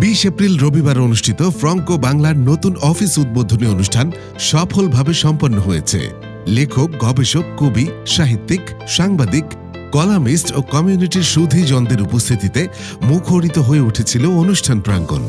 বিশ এপ্রিল রবিবার অনুষ্ঠিত ফ্রঙ্কো বাংলার নতুন অফিস উদ্বোধনী অনুষ্ঠান সফলভাবে সম্পন্ন হয়েছে। লেখক, গবেষক, কবি, সাহিত্যিক, সাংবাদিক, কলামিস্ট ও কমিউনিটির সুধীজনদের উপস্থিতিতে মুখরিত হয়ে উঠেছিল অনুষ্ঠান প্রাঙ্গণ।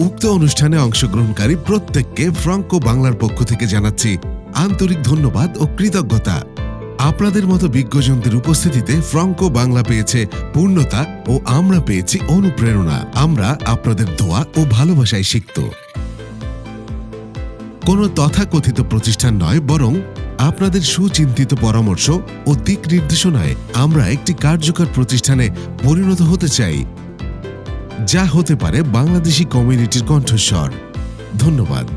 উক্ত অনুষ্ঠানে অংশগ্রহণকারী প্রত্যেককে ফ্রঙ্কো বাংলার পক্ষ থেকে জানাচ্ছি আন্তরিক ধন্যবাদ ও কৃতজ্ঞতা। আপনাদের মতো বিজ্ঞজনদের উপস্থিতিতে ফ্রঙ্কো বাংলা পেয়েছে পূর্ণতা ও আমরা পেয়েছি অনুপ্রেরণা। আমরা আপনাদের দোয়া ও ভালোবাসায় শিখত কোনো তথাকথিত প্রতিষ্ঠান নয়, বরং আপনাদের সুচিন্তিত পরামর্শ ও দিক নির্দেশনায় আমরা একটি কার্যকর প্রতিষ্ঠানে পরিণত হতে চাই, যা হতে পারে বাংলাদেশি কমিউনিটির কণ্ঠস্বর। ধন্যবাদ।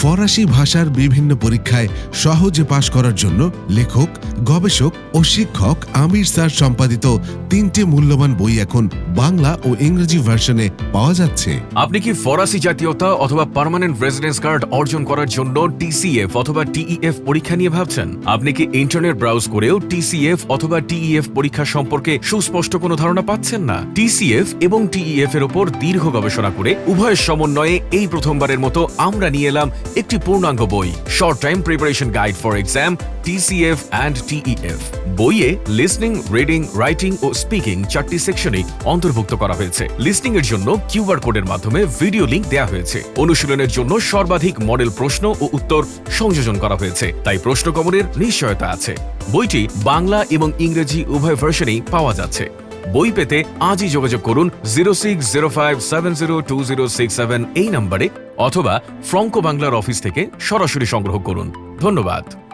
ফরাসি ভাষার বিভিন্ন পরীক্ষায় সহজে পাশ করার জন্য লেখক, গবেষক ও শিক্ষক আমির স্যার সম্পাদিত তিনটে মূল্যবান বই এখন বাংলা ও ইংরেজি ভার্সনে পাওয়া যাচ্ছে। আপনি কি ফরাসি জাতীয়তা অথবা পার্মানেন্ট রেসিডেন্স কার্ড অর্জন করার জন্য টিসিএফ অথবা টিইএফ পরীক্ষা নিয়ে ভাবছেন? আপনি কি ইন্টারনেট ব্রাউজ করেও টিসিএফ অথবা টিইএফ পরীক্ষা সম্পর্কে সুস্পষ্ট কোনো ধারণা পাচ্ছেন না? টিসিএফ এবং টিইএফ এর উপর দীর্ঘ গবেষণা করে উভয়ের সমন্বয়ে এই প্রথমবারের মতো আমরা নিয়ে এলাম একটি পূর্ণাঙ্গ বই short time preparation guide for exam TCF and TEF বইয়ে লিসনিং রিডিং রাইটিং ও স্পিকিং চারটি সেকশনে অন্তর্ভুক্ত করা হয়েছে। লিসনিং এর জন্য কিউআর কোডের মাধ্যমে ভিডিও লিংক দেওয়া হয়েছে। অনুশীলনের জন্য সর্বাধিক মডেল প্রশ্ন ও উত্তর সংযোজন করা হয়েছে। তাই প্রশ্ন কমনের নিশ্চয়তা আছে। বইটি বাংলা এবং ইংরেজি উভয় ভার্সনেই পাওয়া যাচ্ছে। বই পেতে আজই যোগাযোগ করুন zero six zero five seven zero two zero six seven এই নম্বরে অথবা ফ্রঙ্কো বাংলার অফিস থেকে সরাসরি সংগ্রহ করুন। ধন্যবাদ।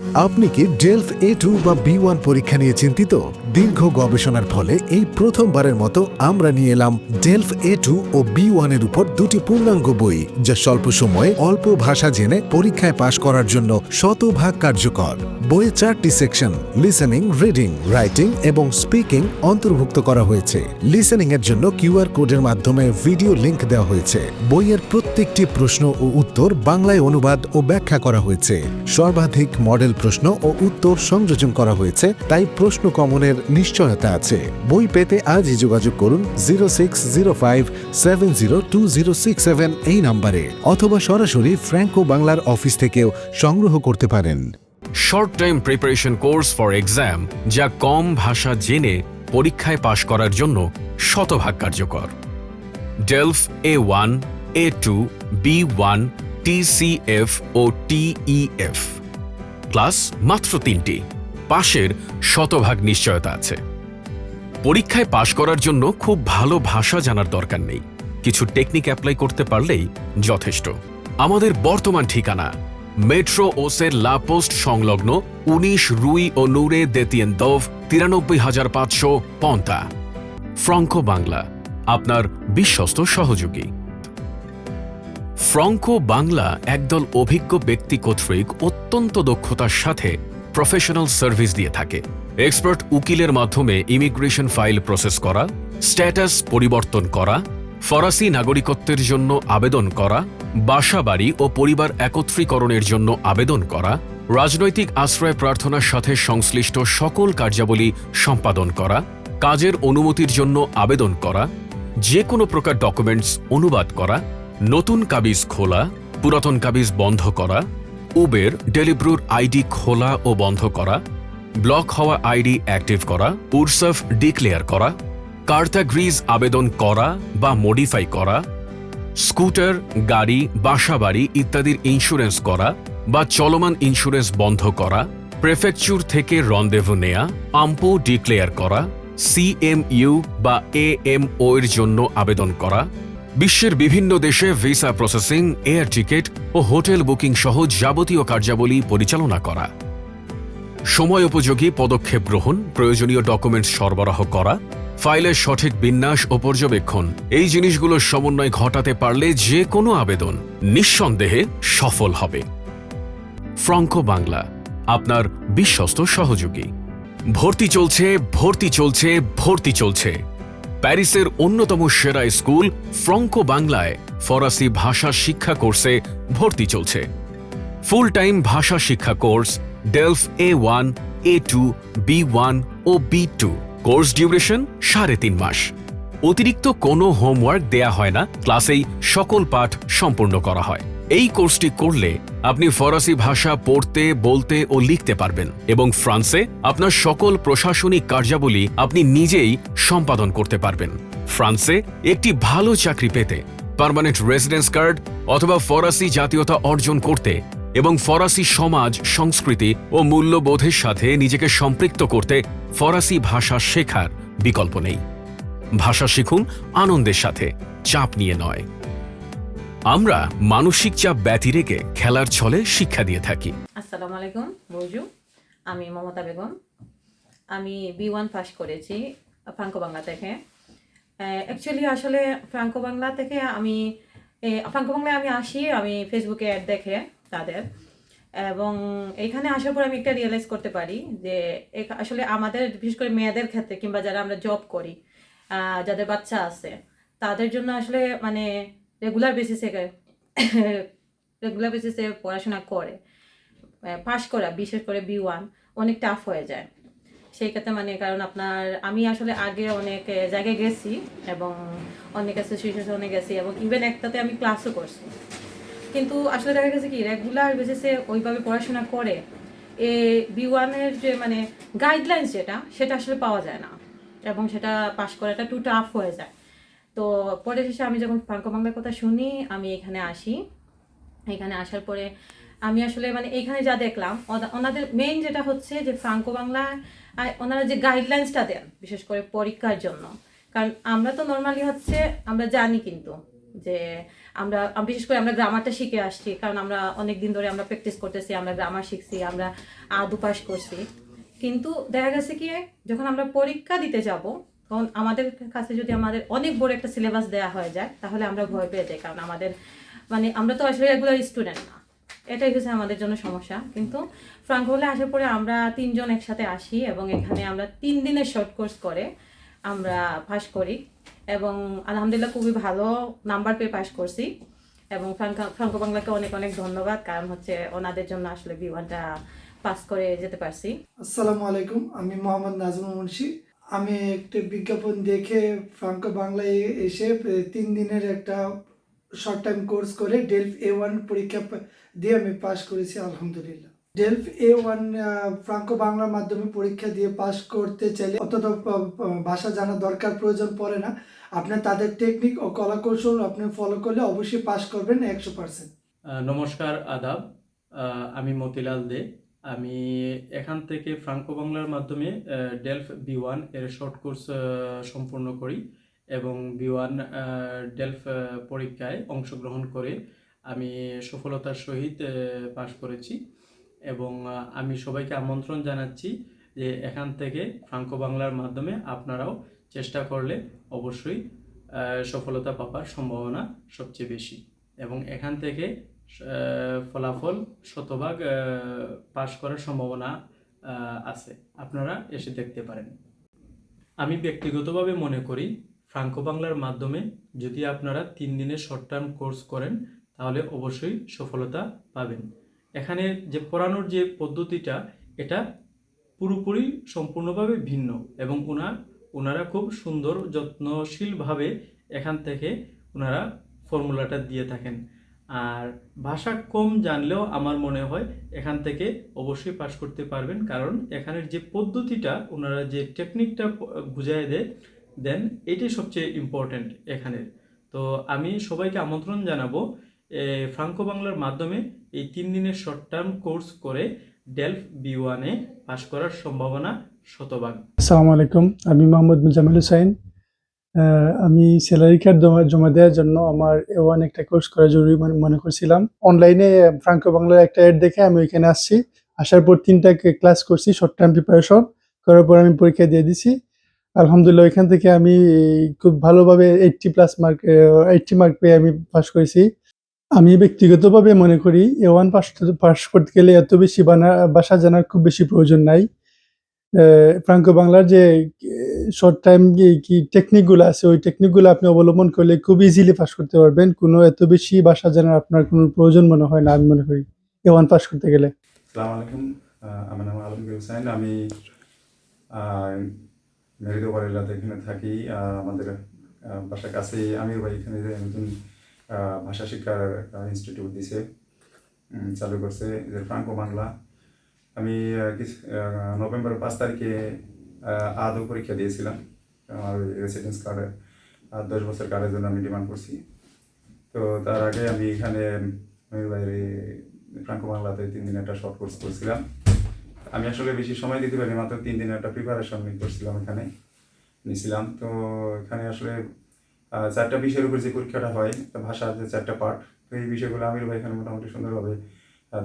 আপনি কি ডেলফ এ টু বা বি ওয়ান পরীক্ষা নিয়ে চিন্তিত? দীর্ঘ গবেষণার ফলে এই প্রথমবারের মতো আমরা নিয়ে এলাম ডেলফ এ টু ও বি ওয়ানের উপর দুটি পূর্ণাঙ্গ বই, যা স্বল্প সময়ে অল্প ভাষা জেনে পরীক্ষায় পাশ করার জন্য শতভাগ কার্যকর। বইয়ে চারটি সেকশন, লিসেনিং, রিডিং, রাইটিং এবং স্পিকিং অন্তর্ভুক্ত করা হয়েছে। লিসেনিং এর জন্য কিউআর কোডের মাধ্যমে ভিডিও লিংক দেওয়া হয়েছে। বইয়ের প্রত্যেকটি প্রশ্ন ও উত্তর বাংলায় অনুবাদ ও ব্যাখ্যা করা হয়েছে। সর্বাধিক মডেল প্রশ্ন ও উত্তর সংযোজন করা হয়েছে, তাই প্রশ্ন কমনের নিশ্চয়তা আছে। বই পেতে আজই যোগাযোগ করুন zero six zero five seven zero two zero six seven এই নাম্বারে, অথবা সরাসরি ফ্র্যাঙ্কো বাংলার অফিস থেকেও সংগ্রহ করতে পারেন। Short time preparation course for exam যা কম ভাষা জেনে পরীক্ষায় পাশ করার জন্য শতভাগ কার্যকর। DELF A one A two B one TCF O TEF class মাত্র তিনটি। পাশের শতভাগ নিশ্চয়তা আছে। পরীক্ষায় পাশ করার জন্য খুব ভালো ভাষা জানার দরকার নেই। কিছু টেকনিক অ্যাপ্লাই করতে পারলেই যথেষ্ট। আমাদের বর্তমান ঠিকানা, মেট্রো ওসের লাপোস্ট সংলগ্ন উনিশ রুই ও নূরে দেতিয়েন দভ তিরানব্বই হাজার পাঁচশো পন্তা ফ্রঙ্কো বাংলা, আপনার বিশ্বস্ত সহযোগী। ফ্রঙ্কো বাংলা একদল অভিজ্ঞ ব্যক্তি কর্তৃক অত্যন্ত দক্ষতার সাথে প্রফেশনাল সার্ভিস দিয়ে থাকে। এক্সপার্ট উকিলের মাধ্যমে ইমিগ্রেশন ফাইল প্রসেস করা স্ট্যাটাস পরিবর্তন করা, ফরাসি নাগরিকত্বের জন্য আবেদন করা বাসাবাড়ি ও পরিবার একত্রীকরণের জন্য আবেদন করা, রাজনৈতিক আশ্রয় প্রার্থনার সাথে সংশ্লিষ্ট সকল কার্যাবলী সম্পাদন করা, কাজের অনুমতির জন্য আবেদন করা যে কোনো প্রকার ডকুমেন্টস অনুবাদ করা নতুন কাবিজ খোলা, পুরাতন কাবিজ বন্ধ করা, উবের ডেলিব্রুর আইডি খোলা ও বন্ধ করা, ব্লক হওয়া আইডি অ্যাক্টিভ করা, উরসফ ডিক্লেয়ার করা কার্তাগ্রিজ আবেদন করা বা মডিফাই করা, স্কুটার, গাড়ি, বাসাবাড়ি ইত্যাদির ইন্স্যুরেন্স করা বা চলমান ইন্স্যুরেন্স বন্ধ করা, প্রেফেকচুর থেকে রন্দেভু নেয়া, আম্পো ডিক্লেয়ার করা, সিএমইউ বা এএমও এর জন্য আবেদন করা বিশ্বের বিভিন্ন দেশে ভিসা প্রসেসিং, এয়ার টিকিট ও হোটেল বুকিং সহ যাবতীয় কার্যাবলী পরিচালনা করা। সময় উপযোগী পদক্ষেপ গ্রহণ, প্রয়োজনীয় ডকুমেন্টস সরবরাহ করা, ফাইলের সঠিক বিন্যাস ও পর্যবেক্ষণ, এই জিনিসগুলোর সমন্বয় ঘটাতে পারলে যে কোনো আবেদন নিঃসন্দেহে সফল হবে। ফ্রঙ্কো বাংলা, আপনার বিশ্বস্ত সহযোগী। ভর্তি চলছে ভর্তি চলছে ভর্তি চলছে। প্যারিসের অন্যতম সেরা স্কুল ফ্রঙ্কো বাংলায় ফরাসি ভাষা শিক্ষা কোর্সে ভর্তি চলছে। ফুল টাইম ভাষা শিক্ষা course, DELF A one, A two, B one O B two. Course duration সাড়ে তিন মাস। অতিরিক্ত কোনো হোমওয়ার্ক দেয়া হয় না, ক্লাসেই সকল পাঠ সম্পূর্ণ করা হয়। এই কোর্সটি করলে আপনি ফরাসি ভাষা পড়তে, বলতে ও লিখতে পারবেন এবং ফ্রান্সে আপনার সকল প্রশাসনিক কার্যাবলী আপনি নিজেই সম্পাদন করতে পারবেন। ফ্রান্সে একটি ভালো চাকরি পেতে, পার্মানেন্ট রেসিডেন্স কার্ড অথবা ফরাসি জাতীয়তা অর্জন করতে এবং ফরাসি সমাজ, সংস্কৃতি ও মূল্যবোধের সাথে নিজেকে সম্পৃক্ত করতে ফরাসি ভাষা শেখার বিকল্প নেই। ভাষা শিখুন আনন্দের সাথে, চাপ নিয়ে নয়। আমরা মানসিক চাপ ব্যতি রেখে খেলার ছলে শিক্ষা দিয়ে থাকি। আসসালামু আলাইকুম, বৌজু। আমি মমতা বেগম। আমি বি ওয়ান পাস করেছি ফ্রাঙ্কো বাংলা থেকে। অ্যাকচুয়ালি আসলে ফ্রাঙ্কো বাংলা থেকে আমি ফ্রাঙ্কো বাংলায় আমি আসি, আমি ফেসবুকে অ্যাড দেখে তাদের। এবং এইখানে আসার পর আমি একটা রিয়েলাইজ করতে পারি যে আসলে আমাদের, বিশেষ করে মেয়েদের ক্ষেত্রে কিংবা যারা আমরা জব করি যাদের বাচ্চা আছে, তাদের জন্য আসলে মানে রেগুলার বেসিসে রেগুলার বেসিসে পড়াশোনা করে পাশ করা, বিশেষ করে বি ওয়ান অনেক টাফ হয়ে যায়। সেই ক্ষেত্রে মানে কারণ আপনার, আমি আসলে আগে অনেক জায়গায় গেছি এবং অনেক অ্যাসোসিয়েশনে গেছি এবং ইভেন একটাতে আমি ক্লাসও করছি। কিন্তু আসলে দেখা গেছে কি রেগুলার বেসিসে ওইভাবে পড়াশোনা করে, এ বি ওয়ানের যে মানে গাইডলাইন্স যেটা, সেটা আসলে পাওয়া যায় না এবং সেটা পাশ করাটা টু টাফ হয়ে যায়। তো পরে শেষে আমি যখন ফ্রাঙ্কো বাংলার কথা শুনি, আমি এখানে আসি। এখানে আসার পরে আমি আসলে মানে এখানে যা দেখলাম ওনাদের মেইন যেটা হচ্ছে যে ফ্রাঙ্কো বাংলা ওনারা যে গাইডলাইন্সটা দেন, বিশেষ করে পরীক্ষার জন্য। কারণ আমরা তো নর্মালি হচ্ছে, আমরা জানি কিন্তু যে আমরা বিশেষ করে আমরা গ্রামারটা শিখে আসছি, কারণ আমরা অনেক দিন ধরে আমরা প্র্যাকটিস করতেছি, আমরা গ্রামার শিখছি, আমরা আদু পাস করছি। কিন্তু দেখা গেছে কি, যখন আমরা পরীক্ষা দিতে যাব তখন আমাদের কাছে যদি আমাদের অনেক বড় একটা সিলেবাস দেওয়া হয়ে যায়, তাহলে আমরা ভয় পেয়ে যাই, কারণ আমাদের মানে আমরা তো আসলে রেগুলার স্টুডেন্ট না। এটাই হচ্ছে আমাদের জন্য সমস্যা। কিন্তু ফ্রাঙ্ক হলে আসার পরে আমরা তিনজন একসাথে আসি এবং এখানে আমরা তিন দিনের শর্ট কোর্স করে আমরা পাস করি এবং আলহামদুলিল্লাহ খুবই ভালো নাম্বার পেয়ে পাস করছি এবং ফ্রাঙ্কো ফ্রাঙ্কো বাংলাকে অনেক অনেক ধন্যবাদ, কারণ হচ্ছে ওনাদের জন্য আসলে বিমানটা পাস করে যেতে পারছি। আসসালামু আলাইকুম, আমি মোহাম্মদ নাজমুল মুন্সি। আমি একটি বিজ্ঞাপন দেখে ফ্রাঙ্কো বাংলায় এসে তিন দিনের একটা শর্ট টাইম কোর্স করে ডেলফ এ ওয়ান পরীক্ষা দিয়ে আমি পাশ করেছি, আলহামদুলিল্লাহ। ডেলফ এ ওয়ান ফ্রাঙ্কো বাংলার মাধ্যমে পরীক্ষা দিয়ে পাশ করতে চাইলে অতটা ভাষা জানা দরকার, প্রয়োজন পড়ে না। আপনি তাদের টেকনিক ও কলাকৌশল আপনি ফলো করলে অবশ্যই পাশ করবেন একশো পার্সেন্ট নমস্কার, আদাব। আমি মতিলাল দে। আমি এখান থেকে ফ্রাঙ্কো বাংলার মাধ্যমে ডেলফ বি ওয়ানের শর্ট কোর্স সম্পূর্ণ করি এবং বি ওয়ান ডেলফ পরীক্ষায় অংশগ্রহণ করে আমি সফলতার সহিত পাশ করেছি এবং আমি সবাইকে আমন্ত্রণ জানাচ্ছি যে এখান থেকে ফ্রাঙ্কো বাংলার মাধ্যমে আপনারাও চেষ্টা করলে অবশ্যই সফলতা পাবার সম্ভাবনা সবচেয়ে বেশি এবং এখান থেকে ফলাফল শতভাগ পাশ করার সম্ভাবনা আছে। আপনারা এসে দেখতে পারেন। আমি ব্যক্তিগতভাবে মনে করি, ফ্রাঙ্কো বাংলার মাধ্যমে যদি আপনারা তিন দিনের শর্ট টার্ম কোর্স করেন, তাহলে অবশ্যই সফলতা পাবেন। এখানে যে পড়ানোর যে পদ্ধতিটা, এটা পুরোপুরি সম্পূর্ণভাবে ভিন্ন এবং ওনার ওনারা খুব সুন্দর, যত্নশীলভাবে এখান থেকে ওনারা ফর্মুলাটা দিয়ে থাকেন। আর ভাষা কম জানলেও আমার মনে হয় এখান থেকে অবশ্যই পাশ করতে পারবেন। কারণ এখানের যে পদ্ধতিটা, ওনারা যে টেকনিকটা বুঝাই দেয় দেন, এটাই সবচেয়ে ইম্পর্ট্যান্ট এখানের। তো আমি সবাইকে আমন্ত্রণ জানাব ফ্রাঙ্কো বাংলার মাধ্যমে এই তিন দিনের শর্ট টার্ম কোর্স করে ডেলফ বি ওয়ানে পাশ করার সম্ভাবনা শতভাগ। আসসালামু আলাইকুম, আমি মোহাম্মদ মুজামিল হুসাইন আমি স্যালারি কার্ড জমা দেওয়ার জন্য আমার ওয়ান একটা কোর্স করা জরুরি মনে করছিলাম। অনলাইনে ফ্রাঙ্কো বাংলার একটা অ্যাড দেখে আমি ওইখানে আসছি। আসার পর তিনটা ক্লাস করছি শর্ট টার্ম প্রিপারেশন করার পর আমি পরীক্ষা দিয়ে দিছি। আলহামদুলিল্লাহ, ওইখান থেকে আমি খুব ভালোভাবে eighty plus mark eighty mark পেয়ে আমি পাস করেছি। আমি ব্যক্তিগতভাবে মনে করি এ ওয়ান পাস পাস করতে গেলে এত বেশি বানা বাসা জানার খুব বেশি প্রয়োজন নাই। ফ্রাঙ্কো বাংলার যে শর্ট টাইম কি টেকনিকগুলো আছে, ওই টেকনিকগুলো আপনি অবলম্বন করলে খুব ইজিলি পাস করতে পারবেন। কোনো এত বেশি ভাষা জানার আপনার কোনো প্রয়োজন মনে হয় না, আমি মনে করি। এ ওয়ান পাস করতে গেলে। আলাইকুম। আমার নাম আলমগীর আমি মেরিদো এখানে থাকি। আমাদের বাসার কাছেই আমির ভাই এখানে নতুন ভাষা শিক্ষার ইনস্টিটিউট দিছে চালু করছে ফ্রাঙ্কো বাংলা আমি নভেম্বর পাঁচ তারিখে আদৌ পরীক্ষা দিয়েছিলাম। আমার রেসিডেন্স কার্ডের আর দশ বছর কার্ডের জন্য আমি ডিমান্ড করছি। তো তার আগে আমি এখানে বাইরে ফ্রাঙ্কো বাংলাতে তিন দিন একটা শর্ট কোর্স করছিলাম। আমি আসলে বেশি সময় দিতে পারি মাত্র তিন দিনের একটা প্রিপারেশন করছিলাম এখানে, নিয়েছিলাম। তো এখানে আসলে চারটা বিষয়ের উপর যে পরীক্ষাটা হয় ভাষার যে চারটা পার্ট তো এই বিষয়গুলো আমির ভাই এখানে মোটামুটি সুন্দরভাবে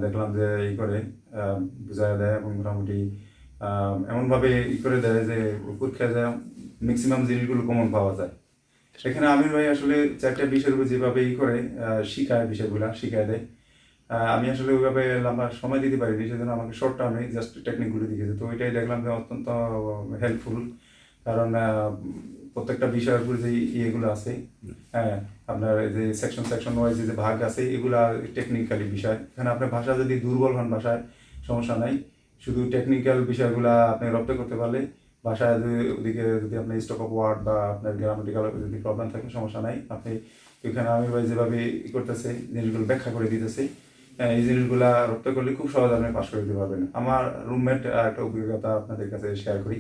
দেখলাম যে ই করে বুঝায় দেয় এবং মোটামুটি এমনভাবে ই করে দেয় যে পরীক্ষায় যায় ম্যাক্সিমাম জিনিসগুলো কমন পাওয়া যায়। সেখানে আমির ভাই আসলে চারটা বিষয়ের উপর যেভাবে ই করে শিখায় বিষয়গুলা, শিখায় দেয়। আমি আসলে ওইভাবে লম্বা সময় দিতে পারিনি, সেজন্য আমাকে শর্ট টার্মে জাস্ট টেকনিকগুলো দিয়েছে। তো ওইটাই দেখলাম যে অত্যন্ত হেল্পফুল কারণ প্রত্যেকটা বিষয়ের উপর যে ইয়েগুলো আছে হ্যাঁ আপনার যে সেকশন সেকশন ওয়াইজ যে ভাগ আছে এগুলা টেকনিক্যালি বিষয়। এখানে আপনার ভাষা যদি দুর্বল হন ভাষায় সমস্যা নাই। শুধু টেকনিক্যাল বিষয়গুলো আপনি রপ্ত করতে পারলে ভাষায় যদি ওদিকে যদি আপনার স্টক অফ ওয়ার্ড বা আপনার গ্রামাটিক্যাল যদি প্রবলেম থাকে সমস্যা নাই। আপনি এখানে আমি ভাই যেভাবে ই করতেছে জিনিসগুলো ব্যাখ্যা করে দিতেছে হ্যাঁ, এই জিনিসগুলা রপ্ত করলে খুব সহজ আপনি পাশ করে দিতে পারবেন। আমার রুমমেট একটা অভিজ্ঞতা আপনাদের কাছে শেয়ার করি।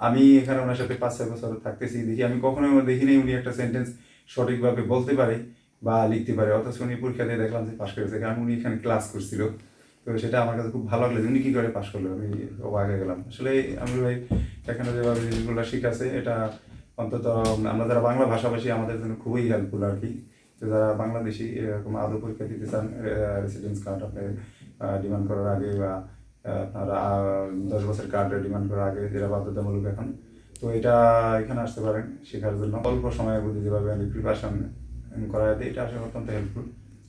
আমি এখানে ওনার সাথে পাঁচ, ছয় বছর থাকতেছি, দেখি আমি কখনোই দেখিনি উনি একটা সেন্টেন্স সঠিকভাবে বলতে পারে বা লিখতে পারে, অথচ উনি পরীক্ষা দিয়ে দেখলাম যে পাশ করেছে, কারণ উনি এখানে ক্লাস করছিল। তো সেটা আমার কাছে খুব ভালো লাগল উনি কি করে পাশ করল, আমি হয়ে গেলাম। আসলে আমি ভাই, এখানে যেভাবে জিনিসগুলো শিখাছে, এটা অন্তত আমরা যারা বাংলা ভাষাভাষী, আমাদের জন্য খুবই হেল্পফুল আর কি। যারা বাংলাদেশি, এরকম আদৌ পরীক্ষা দিতে চান রেসিডেন্স কার্ড আপনি ডিমান্ড করার আগে বা আপনার দশ বছর কার্ড ডিমান্ড করার আগে যেটা বাধ্যতামূলক এখন। তো এটা এখানে আসতে পারেন শেখার জন্য। অল্প সময়ের মধ্যে যেভাবে আমি প্রিপারেশন করা করাতে এটা আসলে অত্যন্ত হেল্পফুল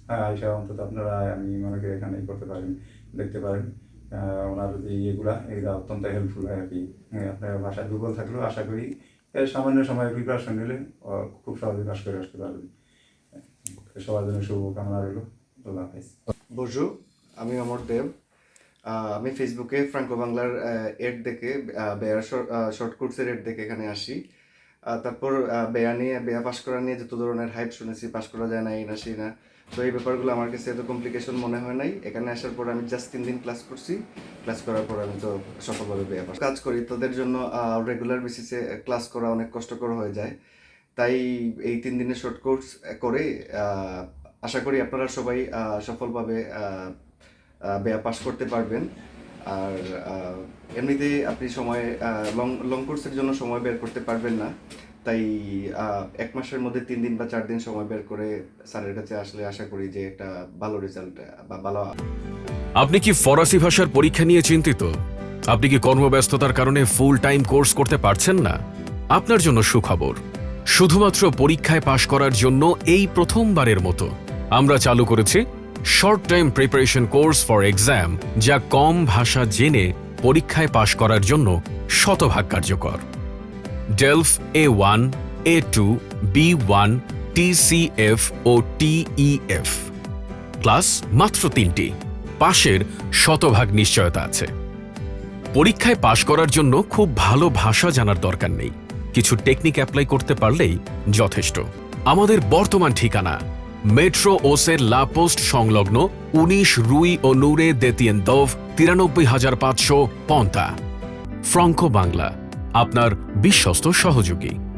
হ্যাঁ আইসা অন্তত আপনারা আমি মনে করি এখানে করতে পারেন দেখতে পারেন। ওনার যে ইয়েগুলা এগুলো অত্যন্ত হেল্পফুল হয় আর কি। হ্যাঁ, আপনার ভাষা দুর্বল থাকলেও আশা করি এর সামান্য সময় প্রিপারেশন নিলে খুব সহজে পাশ করে আসতে পারবেন। সবার জন্য শুভকামনা রইল। আল্লাহ হাফেজ। বসু আমি অমর দেব। আমি ফেসবুকে ফ্রাঙ্কো বাংলার এড দেখে বেয়ার শর্ট কোর্সের এড দেখে এখানে আসি। তারপর বেয়া নিয়ে, বেয়া পাশ করা নিয়ে যত ধরনের হাইপ শুনেছি পাশ করা যায় না, এই না, সেই না, তো এই ব্যাপারগুলো আমার কাছে এত কমপ্লিকেশন মনে হয় নাই। এখানে আসার পর আমি জাস্ট তিন দিন ক্লাস করছি। ক্লাস করার পর আমি তো সফলভাবে বেয়া পাস কাজ করি। তাদের জন্য রেগুলার বেসিসে ক্লাস করা অনেক কষ্টকর হয়ে যায়। তাই এই তিন দিনের শর্ট কোর্স করে আশা করি আপনারা সবাই সফলভাবে পাস করতে পারবেন। আর এমনিতে আপনি সময় লং লং কোর্সের জন্য সময় বের করতে পারবেন না। তাই এক মাসের মধ্যে তিন দিন বা চার দিন সময় বের করে স্যারের কাছে আসলে আশা করি যে একটা ভালো রেজাল্ট বা ভালো আপনি কি ফরাসি ভাষার পরীক্ষা নিয়ে চিন্তিত? আপনি কি কর্মব্যস্ততার কারণে ফুল টাইম কোর্স করতে পারছেন না? আপনার জন্য সুখবর। শুধুমাত্র পরীক্ষায় পাশ করার জন্য এই প্রথমবারের মতো। আমরা চালু করেছি short time preparation course for exam যা কম ভাষা জেনে পরীক্ষায় পাশ করার জন্য শতভাগ কার্যকর। DELF A one A two B one TCF O TEF class মাত্র তিনটি। পাশের শতভাগ নিশ্চয়তা আছে। পরীক্ষায় পাশ করার জন্য খুব ভালো ভাষা জানার দরকার নেই। কিছু টেকনিক অ্যাপ্লাই করতে পারলেই যথেষ্ট। আমাদের বর্তমান ঠিকানা মেট্রো ওসের লাপোস্ট সংলগ্ন উনিশ রুই ও নূরে দেতিয়েন দভ তিরানব্বই হাজার পাঁচশো পন্তা ফ্রঙ্কো বাংলা, আপনার বিশ্বস্ত সহযোগী।